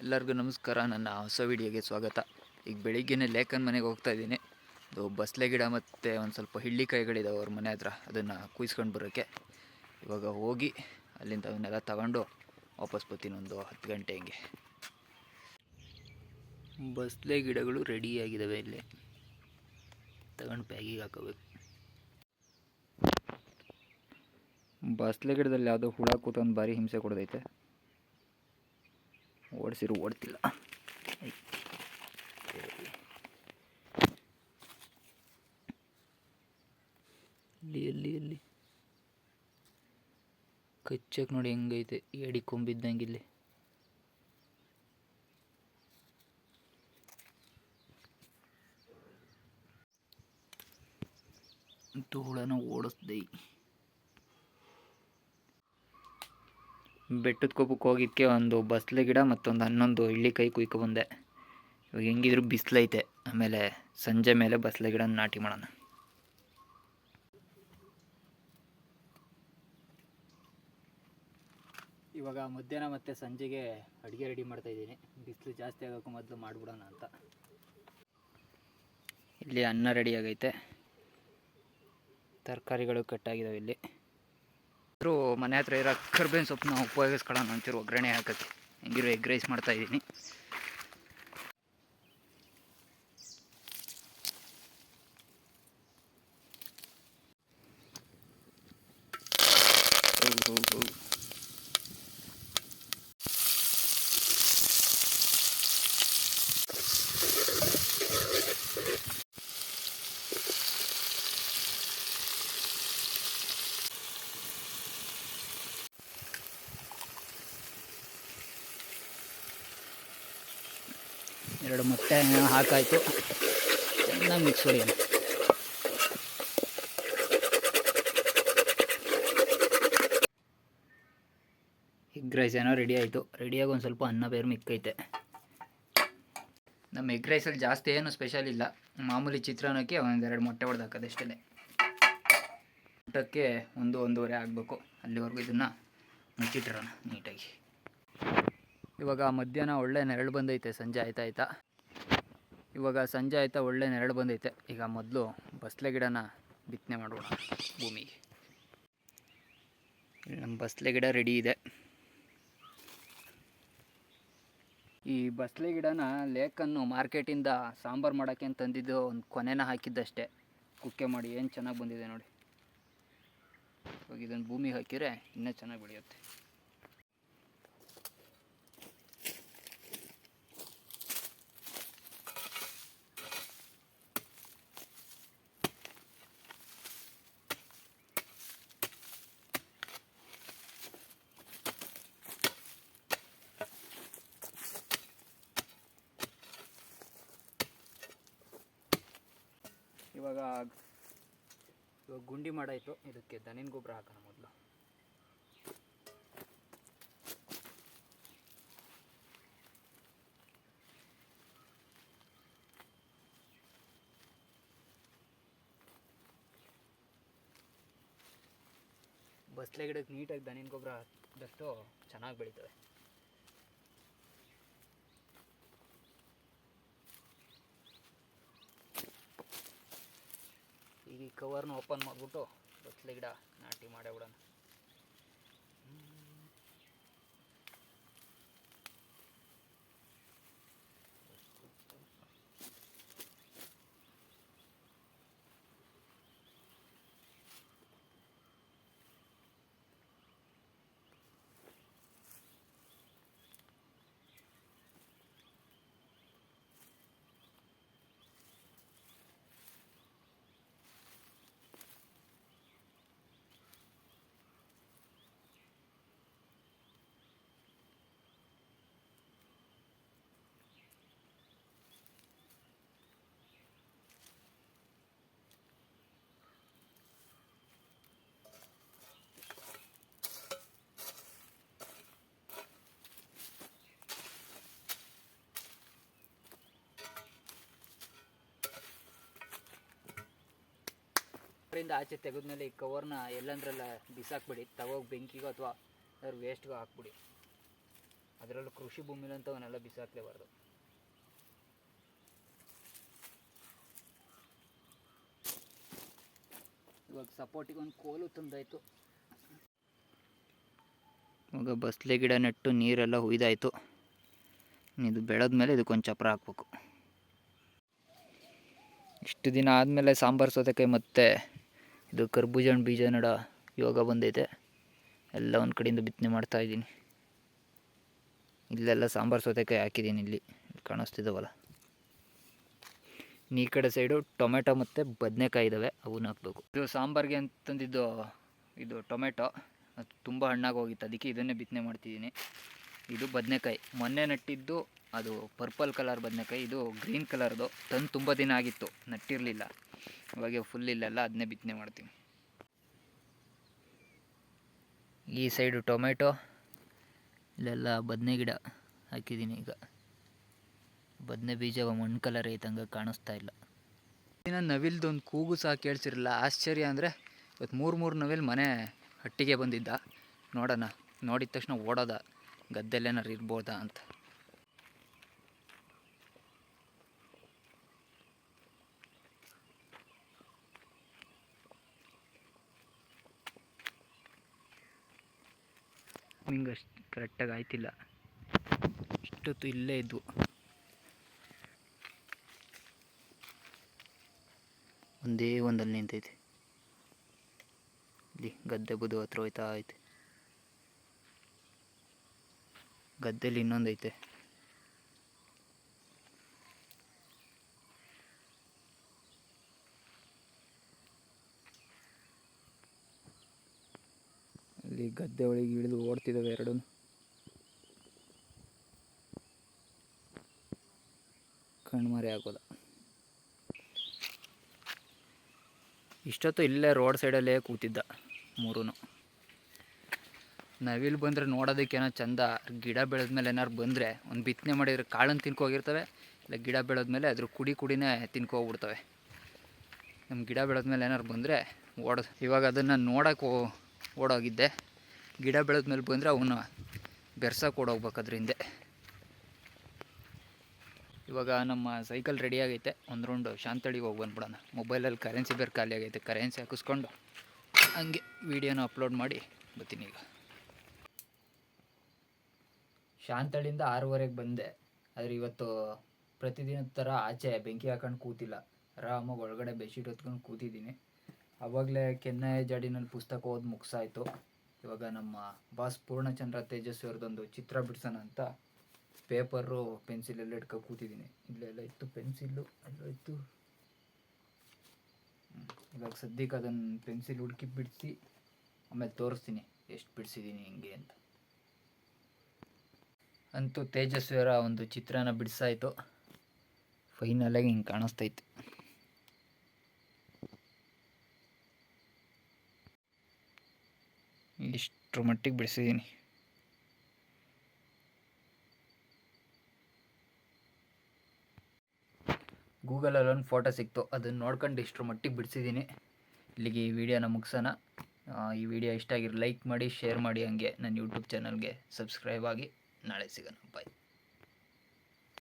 ಎಲ್ಲರಿಗೂ ನಮಸ್ಕಾರ, ನನ್ನ ಹೊಸ ವಿಡಿಯೋಗೆ ಸ್ವಾಗತ. ಈಗ ಬೆಳಿಗ್ಗೆನೇ ಲೇಖನ್ ಮನೆಗೆ ಹೋಗ್ತಾ ಇದ್ದೀನಿ. ಅದು ಬಸ್ಲೆ ಗಿಡ ಮತ್ತು ಒಂದು ಸ್ವಲ್ಪ ಹಿಳ್ಳಿಕಾಯಿಗಳಿದ್ದಾವೆ ಅವ್ರ ಮನೆ ಹತ್ರ, ಅದನ್ನು ಕುಯ್ಸ್ಕೊಂಡು ಬರೋಕ್ಕೆ ಇವಾಗ ಹೋಗಿ ಅಲ್ಲಿಂದ ಅವನ್ನೆಲ್ಲ ತಗೊಂಡು ವಾಪಸ್ ಬರ್ತೀನಿ ಒಂದು ಹತ್ತು ಗಂಟೆ ಹಿಂಗೆ. ಬಸ್ಲೆ ಗಿಡಗಳು ರೆಡಿಯಾಗಿದ್ದಾವೆ ಇಲ್ಲಿ. ತಗೊಂಡು ಪ್ಯಾಕಿಗೆ ಹಾಕೋಬೇಕು. ಬಸ್ಲೆ ಗಿಡದಲ್ಲಿ ಯಾವುದೋ ಹುಳ ಕೂತೊಂದು ಭಾರಿ ಹಿಂಸೆ ಕೊಡೋದೈತೆ. ಓಡಿಸಿರು ಓಡ್ತಿಲ್ಲ. ಇಲ್ಲಿ ಎಲ್ಲಿ ಎಲ್ಲಿ ಕಚ್ಚಕ್ಕೆ ನೋಡಿ ಹೆಂಗೈತೆ ಎಡಿ ಕೊಂಬಿದ್ದಂಗೆ ಇಲ್ಲಿ ಓಡಿಸ್ದೆ. ಬೆಟ್ಟದ ಕೊಬ್ಬಕ್ಕೆ ಹೋಗಿದ್ದಕ್ಕೆ ಒಂದು ಬಸ್ಲೆ ಗಿಡ ಮತ್ತೊಂದು ಹನ್ನೊಂದು ಕೈ ಕುಯ್ಕೊ ಬಂದೆ. ಇವಾಗ ಹೆಂಗಿದ್ರು ಬಿಸಿಲೈತೆ. ಆಮೇಲೆ ಸಂಜೆ ಮೇಲೆ ಬಸ್ಲೆ ಗಿಡ ನಾಟಿ ಮಾಡೋಣ. ಇವಾಗ ಮಧ್ಯಾಹ್ನ ಮತ್ತು ಸಂಜೆಗೆ ಅಡುಗೆ ರೆಡಿ ಮಾಡ್ತಾ ಇದ್ದೀನಿ. ಬಿಸಿಲು ಜಾಸ್ತಿ ಆಗೋಕ್ಕೂ ಮೊದಲು ಮಾಡಿಬಿಡೋಣ ಅಂತ. ಇಲ್ಲಿ ಅನ್ನ ರೆಡಿ ಆಗೈತೆ. ತರಕಾರಿಗಳು ಕಟ್ಟಾಗಿದ್ದಾವೆ ಇಲ್ಲಿ. ಇದ್ರು ಮನೆ ಹತ್ರ ಇರೋ ಕರ್ಬೇವಿನ ಸೊಪ್ಪನ್ನ ಉಪಯೋಗಿಸ್ಕೊಳ್ಳೋಣ ಅಂತಿರು ಒಗ್ಗರಣೆ ಹಾಕೋಕ್ಕೆ. ಹೆಂಗಿರೋ ಎಗ್ ರೈಸ್ ಮಾಡ್ತಾ ಎರಡು ಮೊಟ್ಟೆ ಹಾಕಾಯಿತು. ಚೆನ್ನಾಗಿ ಮಿಕ್ಸ್ ಹೊಡಿಯೋಣ ಎಗ್ ರೈಸ್ ಏನೋ ರೆಡಿ ಆಯಿತು. ರೆಡಿಯಾಗಿ ಒಂದು ಸ್ವಲ್ಪ ಅನ್ನ ಬೇರೆ ಮಿಕ್ಕೈತೆ. ನಮ್ಮ ಎಗ್ ರೈಸಲ್ಲಿ ಜಾಸ್ತಿ ಏನು ಸ್ಪೆಷಲ್ ಇಲ್ಲ. ಮಾಮೂಲಿ ಚಿತ್ರಾನ್ನಕ್ಕೆ ಒಂದೆರಡು ಮೊಟ್ಟೆ ಹೊಡೆದು ಹಾಕೋದಷ್ಟೇ ಊಟಕ್ಕೆ ಒಂದು ಒಂದೂವರೆ ಆಗಬೇಕು. ಅಲ್ಲಿವರೆಗೂ ಇದನ್ನು ಮುಚ್ಚಿಟ್ಟಿರೋಣ ನೀಟಾಗಿ. ಇವಾಗ ಮಧ್ಯಾಹ್ನ ಒಳ್ಳೆ ನೆರಳು ಬಂದೈತೆ, ಸಂಜೆ ಆಯ್ತಾ ಆಯ್ತಾ. ಇವಾಗ ಸಂಜೆ ಆಯ್ತಾ ಒಳ್ಳೆ ನೆರಳು ಬಂದೈತೆ. ಈಗ ಮೊದಲು ಬಸ್ಲೆ ಗಿಡನ ಬಿತ್ತನೆ ಮಾಡೋಣ ಭೂಮಿಗೆ. ನಮ್ಮ ಬಸ್ಲೆ ಗಿಡ ರೆಡಿ ಇದೆ. ಈ ಬಸ್ಲೆ ಗಿಡನ ಲೇಕನ್ನು ಮಾರ್ಕೆಟಿಂದ ಸಾಂಬಾರು ಮಾಡೋಕ್ಕೆ ಅಂತ ತಂದಿದ್ದು ಒಂದು ಕೊನೆನ ಹಾಕಿದ್ದಷ್ಟೇ. ಕುಕ್ಕೆ ಮಾಡಿ ಏನು ಚೆನ್ನಾಗಿ ಬಂದಿದೆ ನೋಡಿ. ಇವಾಗ ಇದನ್ನು ಭೂಮಿಗೆ ಹಾಕಿದರೆ ಇನ್ನೂ ಚೆನ್ನಾಗಿ ಬೆಳೆಯುತ್ತೆ. ಇವಾಗ ಇವಾಗ ಗುಂಡಿ ಮಾಡಾಯಿತು ಇದಕ್ಕೆ ದನಿನ ಗೊಬ್ಬರ ಹಾಕೋಣ ಮೊದಲು. ಬಸ್ಲೆ ಗಿಡಕ್ಕೆ ನೀಟಾಗಿ ದನಿನ ಗೊಬ್ಬರ ಹಾಕಿದಷ್ಟು ಚೆನ್ನಾಗಿ ಬೆಳೀತವೆ. ಈ ಕವರ್ನ ಓಪನ್ ಮಾಡಿಬಿಟ್ಟು ಬಸ್ಲೆ ಗಿಡ ನಾಟಿ ಮಾಡೇ ಬಿಡೋಣ. ಅದರಿಂದ ಆಚೆ ತೆಗೆದ್ಮೇಲೆ ಈ ಕವರ್ನ ಎಲ್ಲಂದ್ರಲ್ಲ ಬಿಸಾಕ್ಬಿಡಿ. ತಗೋಗಿ ಬೆಂಕಿಗೋ ಅಥವಾ ಅದ್ರ ವೇಸ್ಟ್ಗೋ ಹಾಕ್ಬಿಡಿ. ಅದರಲ್ಲೂ ಕೃಷಿ ಭೂಮಿಲಂತವನ್ನೆಲ್ಲ ಬಿಸಾಕ್ಲೇಬಾರ್ದು. ಇವಾಗ ಸಪೋರ್ಟಿಗೆ ಒಂದು ಕೋಲು ತಂದಾಯಿತು. ಇವಾಗ ಬಸ್ಲೆ ಗಿಡ ನೆಟ್ಟು ನೀರೆಲ್ಲ ಹುಯ್ದಾಯಿತು. ಇದು ಬೆಳೆದ ಮೇಲೆ ಇದಕ್ಕೊಂದು ಚಪ್ರ ಹಾಕ್ಬೇಕು. ಇಷ್ಟು ದಿನ ಆದಮೇಲೆ ಸಾಂಬಾರು ಸೌತೆಕಾಯಿ ಮತ್ತು ಇದು ಕರ್ಬೂಜ ಹಣ್ಣು ಬೀಜ ನಡ ಯೋಗ ಬಂದೈತೆ. ಎಲ್ಲ ಒಂದು ಕಡೆಯಿಂದ ಬಿತ್ತನೆ ಮಾಡ್ತಾ ಇದ್ದೀನಿ. ಇಲ್ಲೆಲ್ಲ ಸಾಂಬಾರು ಸೌತೆಕಾಯಿ ಹಾಕಿದ್ದೀನಿ ಇಲ್ಲಿ. ಕಾಣಿಸ್ತಿದ್ದಾವಲ್ಲ ಈ ಕಡೆ ಸೈಡು ಟೊಮೆಟೊ ಮತ್ತು ಬದನೆಕಾಯಿ ಇದ್ದಾವೆ ಅವನ್ನ ಹಾಕ್ಬೇಕು. ಇದು ಸಾಂಬಾರಿಗೆ ಅಂತಂದಿದ್ದು ಇದು ಟೊಮೆಟೊ. ಅದು ತುಂಬ ಹಣ್ಣಾಗಿ ಹೋಗಿತ್ತು. ಅದಕ್ಕೆ ಇದನ್ನೇ ಬಿತ್ತನೆ ಮಾಡ್ತಿದ್ದೀನಿ. ಇದು ಬದನೆಕಾಯಿ. ಮೊನ್ನೆ ನಟ್ಟಿದ್ದು ಅದು ಪರ್ಪಲ್ ಕಲರ್ ಬದನೆಕಾಯಿ. ಇದು ಗ್ರೀನ್ ಕಲರ್ದು. ತಂದು ತುಂಬ ದಿನ ಆಗಿತ್ತು. ನಟ್ಟಿರಲಿಲ್ಲ. ಇವಾಗ ಫುಲ್ ಇಲ್ಲೆಲ್ಲ ಅದನ್ನೇ ಬಿತ್ತನೆ ಮಾಡ್ತೀನಿ ಈ ಸೈಡು ಟೊಮೆಟೊ ಇಲ್ಲೆಲ್ಲ ಬದನೆ ಗಿಡ ಹಾಕಿದ್ದೀನಿ ಈಗ. ಬದನೆ ಬೀಜ ಮಣ್ಣು ಕಲರ್ ಐತಂಗೆ ಕಾಣಿಸ್ತಾ ಇಲ್ಲ. ಇನ್ನು ನವಿಲ್ದು ಒಂದು ಕೂಗು ಸಹ ಕೇಳಿಸಿರಲಿಲ್ಲ. ಆಶ್ಚರ್ಯ ಅಂದರೆ ಇವತ್ತು ಮೂರು ಮೂರು ನವಿಲ್ ಮನೆ ಹಟ್ಟಿಗೆ ಬಂದಿದ್ದ. ನೋಡೋಣ ನೋಡಿದ ತಕ್ಷಣ ಓಡೋದ. ಗದ್ದೆಲ್ಲೇನಾರು ಇರ್ಬೋದಾ ಅಂತ. ನಿಂಗೆ ಅಷ್ಟು ಕರೆಕ್ಟಾಗಿ ಆಯ್ತಿಲ್ಲ. ಇಷ್ಟೊತ್ತು ಇಲ್ಲೇ ಇದ್ವು. ಒಂದೇ ಒಂದಲ್ಲಿ ನಿಂತೈತೆ. ಇಲ್ಲಿ ಗದ್ದೆ ಬುದು ಹತ್ರ ಹೋಯ್ತಾ ಐತೆ. ಗದ್ದೆಲಿ ಇನ್ನೊಂದು ಅಲ್ಲಿ ಗದ್ದೆ ಒಳಗೆ ಇಳಿದು ಓಡ್ತಿದ್ದಾವೆ ಎರಡೂ. ಕಣ್ಮರೆ ಆಗೋದ ಇಷ್ಟೊತ್ತು ಇಲ್ಲೇ ರೋಡ್ ಸೈಡಲ್ಲೇ ಕೂತಿದ್ದ ಮೂರೂ ನವಿಲ್ ಬಂದರೆ ನೋಡೋದಕ್ಕೇನೋ ಚಂದ. ಗಿಡ ಬೆಳೆದ್ಮೇಲೆ ಏನಾರು ಬಂದರೆ ಒಂದು ಬಿತ್ತನೆ ಮಾಡಿದರೆ ಕಾಳನ್ನು ತಿನ್ಕೋಗಿರ್ತವೆ ಇಲ್ಲ ಗಿಡ ಬೆಳೆದ್ಮೇಲೆ ಅದ್ರ ಕುಡಿ ಕುಡಿನೇ ತಿನ್ಕೋಗ್ಬಿಡ್ತವೆ ನಮ್ಮ ಗಿಡ ಬೆಳೆದ್ಮೇಲೆ ಏನಾರು ಬಂದರೆ ಓಡ್ ಇವಾಗ ಅದನ್ನು ನೋಡೋಕೆ ಓಡೋಗಿದ್ದೆ. ಗಿಡ ಬೆಳೆದ್ಮೇಲೆ ಬಂದರೆ ಅವನ್ನ ಬೆರ್ಸಕ್ಕೆ ಓಡೋಗ್ಬೇಕು ಅದರಿಂದ ಇವಾಗ ನಮ್ಮ ಸೈಕಲ್ ರೆಡಿ ಆಗೈತೆ. ಒಂದು ರೌಂಡು ಶಾಂತಳಿಗೆ ಹೋಗಿ ಬಂದ್ಬಿಡೋಣ. ಮೊಬೈಲಲ್ಲಿ ಕರೆನ್ಸಿ ಬೇರೆ ಖಾಲಿ ಆಗೈತೆ. ಕರೆನ್ಸಿ ಹಾಕಿಸ್ಕೊಂಡು ಹಂಗೆ ವೀಡಿಯೋನ ಅಪ್ಲೋಡ್ ಮಾಡಿ ಬರ್ತೀನಿ ಈಗ. ಶಾಂತಳಿಯಿಂದ ಆರೂವರೆಗೆ ಬಂದೆ. ಆದರೆ ಇವತ್ತು ಪ್ರತಿದಿನದ ಥರ ಆಚೆ ಬೆಂಕಿ ಹಾಕೊಂಡು ಕೂತಿಲ್ಲ. ಆರಾಮಾಗಿ ಒಳಗಡೆ ಬೆಡ್ಶೀಟ್ ಹೊತ್ಕೊಂಡು ಕೂತಿದ್ದೀನಿ. ಆವಾಗಲೇ ಕೆನ್ನೆ ಜಾಡಿನಲ್ಲಿ ಪುಸ್ತಕ ಓದಿ ಮುಗಿಸಾಯ್ತು. ಇವಾಗ ನಮ್ಮ ಬಾಸ್ ಪೂರ್ಣಚಂದ್ರ ತೇಜಸ್ವಿ ಅವ್ರದ್ದೊಂದು ಚಿತ್ರ ಬಿಡ್ಸೋಣ ಅಂತ ಪೇಪರು ಪೆನ್ಸಿಲ್ ಎಲ್ಲ ಇಟ್ಕೊ ಕೂತಿದ್ದೀನಿ. ಇಲ್ಲೆಲ್ಲ ಇತ್ತು, ಪೆನ್ಸಿಲ್ಲು ಎಲ್ಲ ಇತ್ತು. ಇವಾಗ ಸದ್ಯಕ್ಕೆ ಅದನ್ನು ಪೆನ್ಸಿಲ್ ಹುಡುಕಿ ಬಿಡಿಸಿ ಆಮೇಲೆ ತೋರಿಸ್ತೀನಿ ಎಷ್ಟು ಬಿಡಿಸಿದ್ದೀನಿ ಹಿಂಗೆ ಅಂತ. ಅಂತೂ ತೇಜಸ್ವಿಯವರ ಒಂದು ಚಿತ್ರನ ಬಿಡಿಸಾಯಿತು. ಫೈನಲಾಗಿ ಹಿಂಗೆ ಕಾಣಿಸ್ತೈತೆ. ಇಷ್ಟರ ಮಟ್ಟಿಗೆ ಬಿಡಿಸಿದ್ದೀನಿ ಗೂಗಲಲ್ಲಿ ಒಂದು ಫೋಟೋ ಸಿಕ್ತು, ಅದನ್ನು ನೋಡ್ಕೊಂಡು ಇಷ್ಟರ ಮಟ್ಟಿಗೆ ಬಿಡಿಸಿದ್ದೀನಿ. ಇಲ್ಲಿಗೆ ಈ ವಿಡಿಯೋನ ಮುಗಿಸೋಣ. ಈ ವಿಡಿಯೋ ಇಷ್ಟ ಆಗಿರೋ ಲೈಕ್ ಮಾಡಿ, ಶೇರ್ ಮಾಡಿ ಹಂಗೆ. ನನ್ನ ಯೂಟ್ಯೂಬ್ ಚಾನಲ್ಗೆ ಸಬ್ಸ್ಕ್ರೈಬ್ ಆಗಿ ನಾಳೆ ಸಿಗೋಣ. ಬಾಯ್.